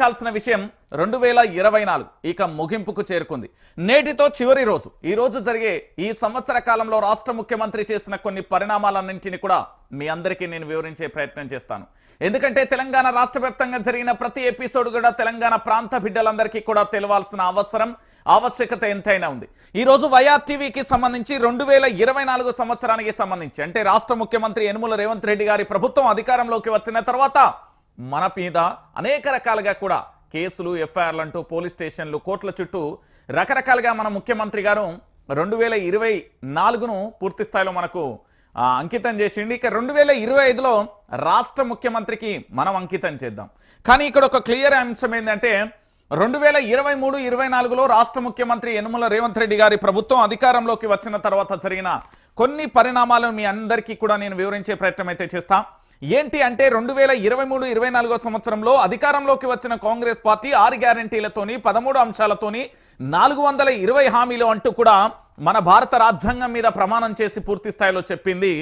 కాల్సిన విషయం రెండు వేల ఇరవై నాలుగు ఇక ముగింపుకు చేరుకుంది. నేటితో చివరి రోజు. ఈ రోజు జరిగే ఈ సంవత్సర కాలంలో రాష్ట్ర ముఖ్యమంత్రి చేసిన కొన్ని పరిణామాలన్నింటినీ కూడా మీ అందరికీ నేను వివరించే ప్రయత్నం చేస్తాను. ఎందుకంటే తెలంగాణ రాష్ట్ర వ్యాప్తంగా జరిగిన ప్రతి ఎపిసోడ్ కూడా తెలంగాణ ప్రాంత బిడ్డలందరికీ కూడా తెలవాల్సిన అవసరం ఆవశ్యకత ఎంతైనా ఉంది. ఈ రోజు వైఆర్ టీవీకి సంబంధించి రెండు వేల ఇరవై నాలుగు సంవత్సరానికి సంబంధించి అంటే రాష్ట్ర ముఖ్యమంత్రి యనుమల రేవంత్ రెడ్డి గారి ప్రభుత్వం అధికారంలోకి వచ్చిన తర్వాత మన మీద అనేక రకాలుగా కూడా కేసులు ఎఫ్ఐఆర్లు అంటూ పోలీస్ స్టేషన్లు కోర్టుల చుట్టూ రకరకాలుగా మన ముఖ్యమంత్రి గారు రెండు వేల ఇరవై నాలుగును పూర్తి స్థాయిలో మనకు అంకితం చేసిండి. ఇక రెండు వేల ఇరవై ఐదులో రాష్ట్ర ముఖ్యమంత్రికి మనం అంకితం చేద్దాం. కానీ ఇక్కడ ఒక క్లియర్ అంశం ఏంటంటే రెండు వేల ఇరవై మూడు ఇరవై నాలుగులో రాష్ట్ర ముఖ్యమంత్రి యనుమల రేవంత్ రెడ్డి గారి ప్రభుత్వం అధికారంలోకి వచ్చిన తర్వాత జరిగిన కొన్ని పరిణామాలను మీ అందరికీ కూడా నేను వివరించే ప్రయత్నం అయితే చేస్తా. ఏంటి అంటే రెండు వేల ఇరవై మూడు ఇరవై నాలుగో సంవత్సరంలో అధికారంలోకి వచ్చిన కాంగ్రెస్ పార్టీ ఆరు గ్యారంటీలతోని పదమూడు అంశాలతోని నాలుగు వందల ఇరవై హామీలు అంటూ కూడా మన భారత రాజ్యాంగం మీద ప్రమాణం చేసి పూర్తి స్థాయిలో చెప్పింది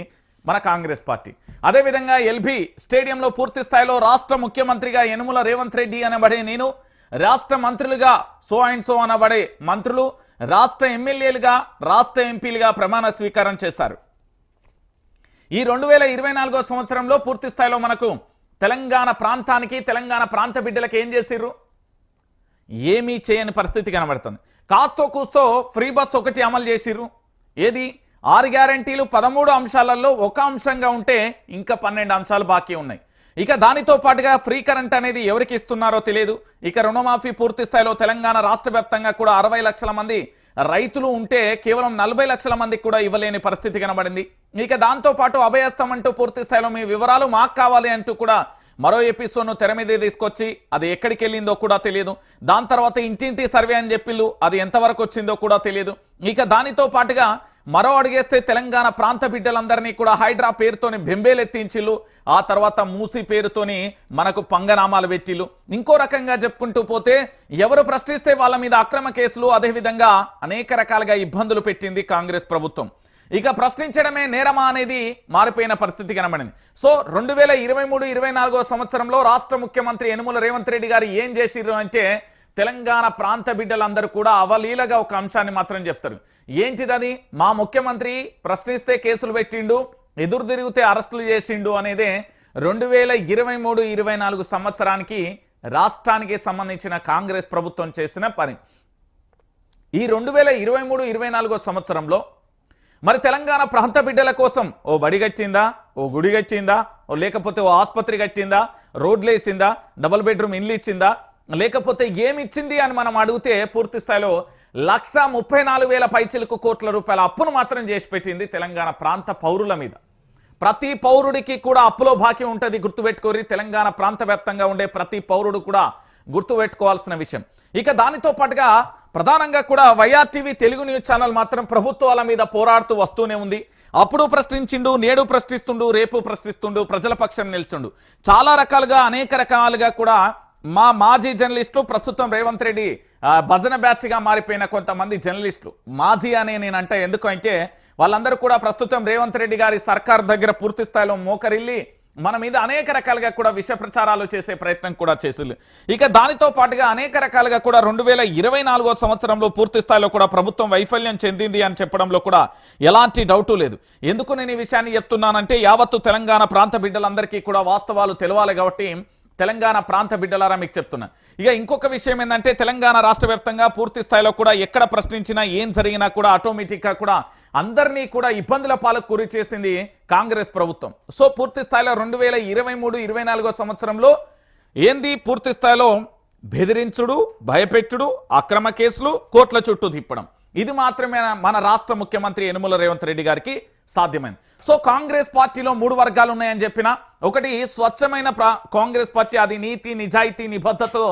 మన కాంగ్రెస్ పార్టీ. అదేవిధంగా ఎల్బీ స్టేడియంలో పూర్తి స్థాయిలో రాష్ట్ర ముఖ్యమంత్రిగా యనుమల రేవంత్ రెడ్డి అనబడే నేను రాష్ట్ర మంత్రులుగా సో అండ్ సో అనబడే మంత్రులు రాష్ట్ర ఎమ్మెల్యేలుగా రాష్ట్ర ఎంపీలుగా ప్రమాణ స్వీకారం చేశారు. ఈ రెండు వేల ఇరవై నాలుగో సంవత్సరంలో పూర్తి స్థాయిలో మనకు తెలంగాణ ప్రాంతానికి తెలంగాణ ప్రాంత బిడ్డలకు ఏం చేసిర్రు? ఏమీ చేయని పరిస్థితి కనబడుతుంది. కాస్తో కూస్తో ఫ్రీ బస్ ఒకటి అమలు చేసిర్రు. ఏది? ఆరు గ్యారంటీలు పదమూడు అంశాలలో ఒక అంశంగా ఉంటే ఇంకా పన్నెండు అంశాలు బాకీ ఉన్నాయి. ఇక దానితో పాటుగా ఫ్రీ కరెంట్ అనేది ఎవరికి ఇస్తున్నారో తెలియదు. ఇక రుణమాఫీ పూర్తి స్థాయిలో తెలంగాణ రాష్ట్ర వ్యాప్తంగా కూడా అరవై లక్షల మంది రైతులు ఉంటే కేవలం నలభై లక్షల మందికి కూడా ఇవ్వలేని పరిస్థితి కనబడింది. ఇక దాంతో పాటు అభయస్థం అంటూ పూర్తి స్థాయిలో మీ వివరాలు మాకు కావాలి అంటూ కూడా మరో ఎపిసోడ్ను తెర మీదే తీసుకొచ్చి అది ఎక్కడికి వెళ్ళిందో కూడా తెలియదు. దాని తర్వాత ఇంటింటి సర్వే అని చెప్పిళ్ళు అది ఎంతవరకు వచ్చిందో కూడా తెలియదు. ఇక దానితో పాటుగా మరో అడిగేస్తే తెలంగాణ ప్రాంత బిడ్డలందరినీ కూడా హైడ్రా పేరుతోని బెంబేలెత్తించిళ్ళు ఆ తర్వాత మూసి పేరుతోని మనకు పంగనామాలు పెట్టిళ్ళు ఇంకో రకంగా చెప్పుకుంటూ పోతే ఎవరు ప్రశ్నిస్తే వాళ్ళ మీద అక్రమ కేసులు అదేవిధంగా అనేక రకాలుగా ఇబ్బందులు పెట్టింది కాంగ్రెస్ ప్రభుత్వం. ఇక ప్రశ్నించడమే నేరమా అనేది మారిపోయిన పరిస్థితి కనబడింది. సో రెండు వేల ఇరవై మూడు ఇరవై నాలుగో సంవత్సరంలో రాష్ట్ర ముఖ్యమంత్రి యనుమల రేవంత్ రెడ్డి గారు ఏం చేసిర్రు అంటే తెలంగాణ ప్రాంత బిడ్డలందరూ కూడా అవలీలగా ఒక అంశాన్ని మాత్రం చెప్తారు. ఏంటిదది? మా ముఖ్యమంత్రి ప్రశ్నిస్తే కేసులు పెట్టిండు ఎదురు తిరిగితే అరెస్టులు చేసిండు అనేదే రెండు వేల ఇరవై మూడు ఇరవై నాలుగు సంవత్సరానికి రాష్ట్రానికి సంబంధించిన కాంగ్రెస్ ప్రభుత్వం చేసిన పని. ఈ రెండు వేల ఇరవై మూడు ఇరవై నాలుగో సంవత్సరంలో మరి తెలంగాణ ప్రాంత బిడ్డల కోసం ఓ బడి గచ్చిందా ఓ గుడి గచ్చిందా ఓ లేకపోతే ఓ ఆసుపత్రి గచ్చిందా రోడ్లు వేసిందా డబుల్ బెడ్రూమ్ ఇల్లు ఇచ్చిందా? లేకపోతే ఏమిచ్చింది అని మనం అడిగితే పూర్తి స్థాయిలో లక్ష ముప్పై నాలుగు వేల పైచిలకు కోట్ల రూపాయల అప్పును మాత్రం చేసి పెట్టింది తెలంగాణ ప్రాంత పౌరుల మీద. ప్రతి పౌరుడికి కూడా అప్పులో బాకీ ఉంటుంది గుర్తుపెట్టుకోరి తెలంగాణ ప్రాంత వ్యాప్తంగా ఉండే ప్రతి పౌరుడు కూడా గుర్తుపెట్టుకోవాల్సిన విషయం. ఇక దానితో పాటుగా ప్రధానంగా కూడా YR TV Telugu news channel మాత్రం ప్రభుత్వాల మీద పోరాడుతూ వస్తూనే ఉంది. అప్పుడు ప్రశ్నించిండు నేడు ప్రశ్నిస్తుండు రేపు ప్రశ్నిస్తుండు ప్రజల పక్షం నిల్చుండు. చాలా రకాలుగా అనేక రకాలుగా కూడా మా మాజీ జర్నలిస్టులు ప్రస్తుతం రేవంత్ రెడ్డి భజన బ్యాచ్గా మారిపోయిన కొంతమంది జర్నలిస్టులు. మాజీ అనే నేను ఎందుకంటే వాళ్ళందరూ కూడా ప్రస్తుతం రేవంత్ రెడ్డి గారి సర్కార్ దగ్గర పూర్తి స్థాయిలో మోకరిల్లి మన మీద అనేక రకాలుగా కూడా విష ప్రచారాలు చేసే ప్రయత్నం కూడా చేసింది ఇక దానితో పాటుగా అనేక రకాలుగా కూడా రెండు వేల ఇరవై నాలుగో సంవత్సరంలో పూర్తి స్థాయిలో కూడా ప్రభుత్వం వైఫల్యం చెందింది అని చెప్పడంలో కూడా ఎలాంటి డౌటు లేదు. ఎందుకు నేను ఈ విషయాన్ని చెప్తున్నానంటే యావత్తు తెలంగాణ ప్రాంత బిడ్డలందరికీ కూడా వాస్తవాలు తెలవాలి కాబట్టి తెలంగాణ ప్రాంత బిడ్డలారా మీకు చెప్తున్నా. ఇక ఇంకొక విషయం ఏంటంటే తెలంగాణ రాష్ట్ర వ్యాప్తంగా పూర్తి స్థాయిలో కూడా ఎక్కడ ప్రశ్నించినా ఏం జరిగినా కూడా ఆటోమేటిక్గా కూడా అందరినీ కూడా ఇబ్బందుల పాలకు గురి చేసింది కాంగ్రెస్ ప్రభుత్వం. సో పూర్తి స్థాయిలో రెండు వేల ఇరవై మూడు ఇరవై నాలుగో సంవత్సరంలో ఏంది? పూర్తి స్థాయిలో బెదిరించుడు భయపెట్టుడు అక్రమ కేసులు కోట్ల చుట్టూ తిప్పడం. ఇది మాత్రమే మన రాష్ట్ర ముఖ్యమంత్రి యనుమల రేవంత్ రెడ్డి గారికి సాధ్యమైంది. సో కాంగ్రెస్ పార్టీలో మూడు వర్గాలు ఉన్నాయని చెప్పిన ఒకటి స్వచ్ఛమైన ప్రా- కాంగ్రెస్ పార్టీ అది నీతి నిజాయితీ నిబద్ధతతో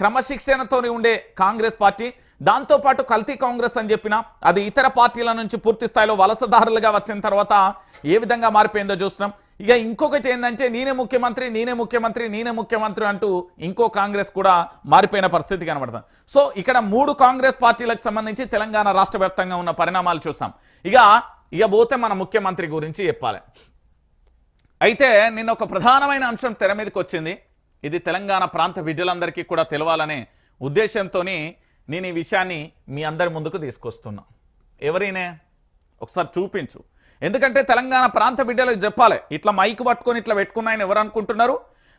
క్రమశిక్షణతోనే ఉండే కాంగ్రెస్ పార్టీ. దాంతోపాటు కల్తీ కాంగ్రెస్ అని చెప్పిన అది ఇతర పార్టీల నుంచి పూర్తి స్థాయిలో వలసదారులుగా వచ్చిన తర్వాత ఏ విధంగా మారిపోయిందో చూస్తున్నాం. ఇక ఇంకొకటి ఏంటంటే నేనే ముఖ్యమంత్రి నేనే ముఖ్యమంత్రి నేనే ముఖ్యమంత్రి అంటూ ఇంకో కాంగ్రెస్ కూడా మారిపోయిన పరిస్థితి కనబడుతుంది. సో ఇక్కడ మూడు కాంగ్రెస్ పార్టీలకు సంబంధించి తెలంగాణ రాష్ట్ర వ్యాప్తంగా ఉన్న పరిణామాలు చూస్తాం. ఇక ఇక పోతే మన ముఖ్యమంత్రి గురించి చెప్పాలి. అయితే నిన్న ఒక ప్రధానమైన అంశం తెర మీదకి వచ్చింది. ఇది తెలంగాణ ప్రాంత విద్యలందరికీ కూడా తెలవాలనే ఉద్దేశంతో నేను ఈ విషయాన్ని మీ అందరి ముందుకు తీసుకొస్తున్నా. ఎవరినే? ఒకసారి చూపించు. ఎందుకంటే తెలంగాణ ప్రాంత బిడ్డలకు చెప్పాలి. ఇట్లా మైక్ పట్టుకొని ఇట్లా పెట్టుకున్నాయని ఎవరు అనుకుంటున్నారు?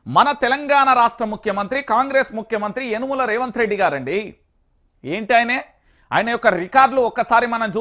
మన తెలంగాణ రాష్ట్ర ముఖ్యమంత్రి కాంగ్రెస్ ముఖ్యమంత్రి యనుమల రేవంత్ రెడ్డి గారండి. ఏంటి ఆయనే? ఆయన యొక్క రికార్డులు ఒక్కసారి మనం చూ